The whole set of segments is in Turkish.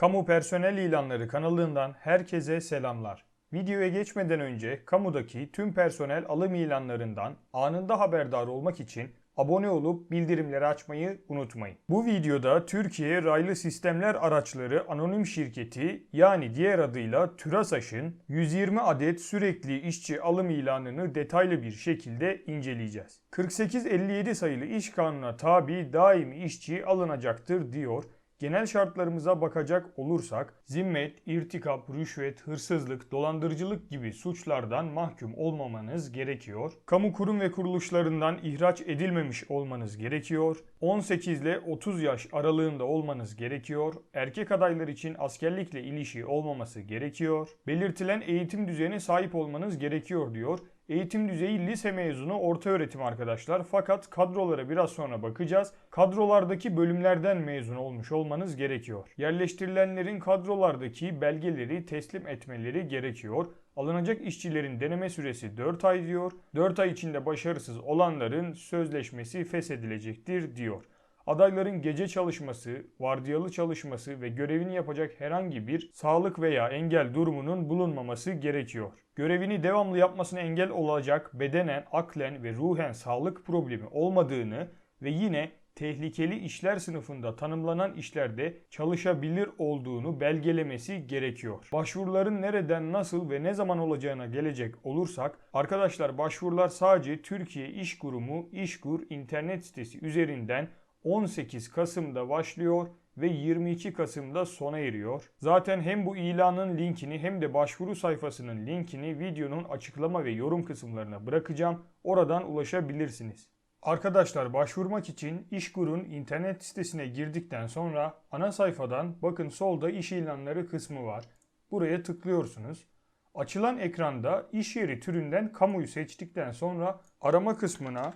Kamu Personel İlanları kanalından herkese selamlar. Videoya geçmeden önce kamudaki tüm personel alım ilanlarından anında haberdar olmak için abone olup bildirimleri açmayı unutmayın. Bu videoda Türkiye Raylı Sistemler Araçları Anonim Şirketi yani diğer adıyla TÜRASAŞ'ın 120 adet sürekli işçi alım ilanını detaylı bir şekilde inceleyeceğiz. 4857 sayılı iş kanununa tabi daimi işçi alınacaktır diyor. Genel şartlarımıza bakacak olursak zimmet, irtikap, rüşvet, hırsızlık, dolandırıcılık gibi suçlardan mahkum olmamanız gerekiyor. Kamu kurum ve kuruluşlarından ihraç edilmemiş olmanız gerekiyor. 18 ile 30 yaş aralığında olmanız gerekiyor. Erkek adaylar için askerlikle ilişki olmaması gerekiyor. Belirtilen eğitim düzeyine sahip olmanız gerekiyor diyor. Eğitim düzeyi lise mezunu orta öğretim arkadaşlar. Fakat kadrolara biraz sonra bakacağız. Kadrolardaki bölümlerden mezun olmuş olmanız gerekiyor. Yerleştirilenlerin kadrolardaki belgeleri teslim etmeleri gerekiyor. Alınacak işçilerin deneme süresi 4 ay diyor. 4 ay içinde başarısız olanların sözleşmesi feshedilecektir diyor. Adayların gece çalışması, vardiyalı çalışması ve görevini yapacak herhangi bir sağlık veya engel durumunun bulunmaması gerekiyor. Görevini devamlı yapmasına engel olacak bedenen, aklen ve ruhen sağlık problemi olmadığını ve yine tehlikeli işler sınıfında tanımlanan işlerde çalışabilir olduğunu belgelemesi gerekiyor. Başvuruların nereden, nasıl ve ne zaman olacağına gelecek olursak arkadaşlar başvurular sadece Türkiye İş Kurumu İşkur internet sitesi üzerinden 18 Kasım'da başlıyor ve 22 Kasım'da sona eriyor. Zaten hem bu ilanın linkini hem de başvuru sayfasının linkini videonun açıklama ve yorum kısımlarına bırakacağım. Oradan ulaşabilirsiniz. Arkadaşlar başvurmak için İşkur'un internet sitesine girdikten sonra ana sayfadan bakın solda iş ilanları kısmı var. Buraya tıklıyorsunuz. Açılan ekranda iş yeri türünden kamuyu seçtikten sonra arama kısmına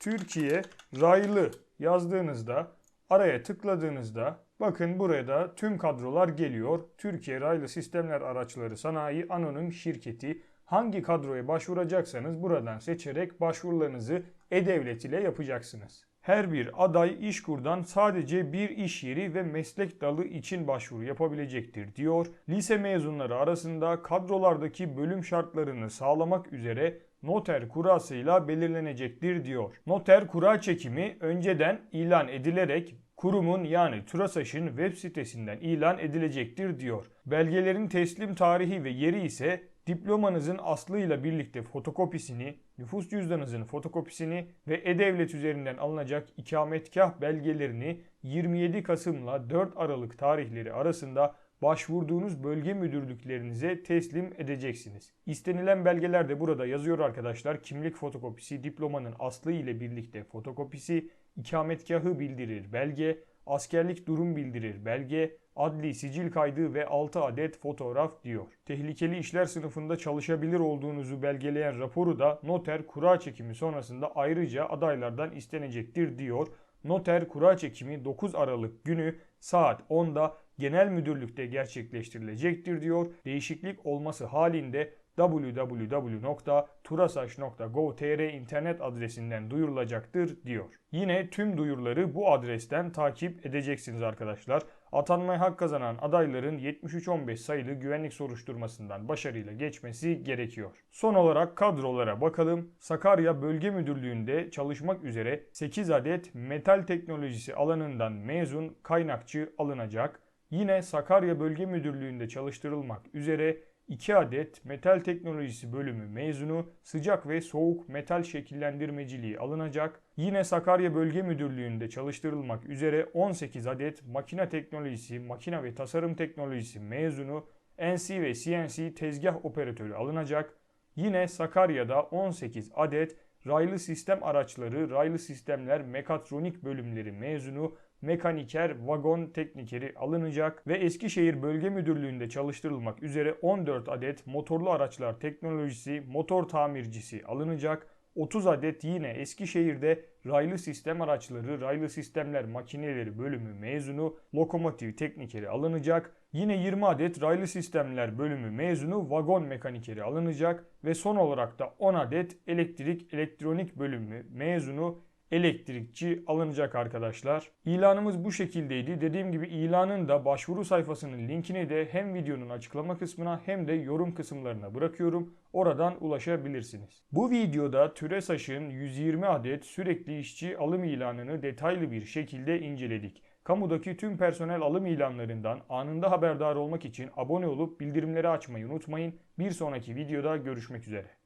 Türkiye Raylı yazdığınızda araya tıkladığınızda bakın burada tüm kadrolar geliyor. Türkiye Raylı Sistemler Araçları Sanayi Anonim Şirketi hangi kadroya başvuracaksanız buradan seçerek başvurularınızı e-devlet ile yapacaksınız. Her bir aday İşkur'dan sadece bir iş yeri ve meslek dalı için başvuru yapabilecektir diyor. Lise mezunları arasında kadrolardaki bölüm şartlarını sağlamak üzere noter kurasıyla belirlenecektir diyor. Noter kura çekimi önceden ilan edilerek kurumun yani TÜRASAŞ'ın web sitesinden ilan edilecektir diyor. Belgelerin teslim tarihi ve yeri ise diplomanızın aslıyla birlikte fotokopisini, nüfus cüzdanınızın fotokopisini ve e-devlet üzerinden alınacak ikametgah belgelerini 27 Kasım'la 4 Aralık tarihleri arasında başvurduğunuz bölge müdürlüklerinize teslim edeceksiniz. İstenilen belgeler de burada yazıyor arkadaşlar. Kimlik fotokopisi, diplomanın aslı ile birlikte fotokopisi, ikametgahı bildirir belge, askerlik durum bildirir belge, adli sicil kaydı ve 6 adet fotoğraf diyor. Tehlikeli işler sınıfında çalışabilir olduğunuzu belgeleyen raporu da noter kura çekimi sonrasında ayrıca adaylardan istenecektir diyor. Noter kura çekimi 9 Aralık günü saat 10'da genel müdürlükte gerçekleştirilecektir diyor. Değişiklik olması halinde www.turasaş.gov.tr internet adresinden duyurulacaktır diyor. Yine tüm duyuruları bu adresten takip edeceksiniz arkadaşlar. Atanmaya hak kazanan adayların 7315 sayılı güvenlik soruşturmasından başarıyla geçmesi gerekiyor. Son olarak kadrolara bakalım. Sakarya Bölge Müdürlüğü'nde çalışmak üzere 8 adet metal teknolojisi alanından mezun kaynakçı alınacak. Yine Sakarya Bölge Müdürlüğü'nde çalıştırılmak üzere 2 adet metal teknolojisi bölümü mezunu sıcak ve soğuk metal şekillendirmeciliği alınacak. Yine Sakarya Bölge Müdürlüğü'nde çalıştırılmak üzere 18 adet makine teknolojisi, makine ve tasarım teknolojisi mezunu NC ve CNC tezgah operatörü alınacak. Yine Sakarya'da 18 adet raylı sistem araçları, raylı sistemler mekatronik bölümleri mezunu mekaniker, vagon teknikeri alınacak ve Eskişehir Bölge Müdürlüğü'nde çalıştırılmak üzere 14 adet motorlu araçlar teknolojisi, motor tamircisi alınacak. 30 adet yine Eskişehir'de raylı sistem araçları, raylı sistemler makineleri bölümü mezunu, lokomotiv teknikeri alınacak. Yine 20 adet raylı sistemler bölümü mezunu, vagon mekanikeri alınacak ve son olarak da 10 adet elektrik elektronik bölümü mezunu elektrikçi alınacak arkadaşlar. İlanımız bu şekildeydi. Dediğim gibi ilanın da başvuru sayfasının linkini de hem videonun açıklama kısmına hem de yorum kısımlarına bırakıyorum. Oradan ulaşabilirsiniz. Bu videoda TÜRESAŞ'ın 120 adet sürekli işçi alım ilanını detaylı bir şekilde inceledik. Kamudaki tüm personel alım ilanlarından anında haberdar olmak için abone olup bildirimleri açmayı unutmayın. Bir sonraki videoda görüşmek üzere.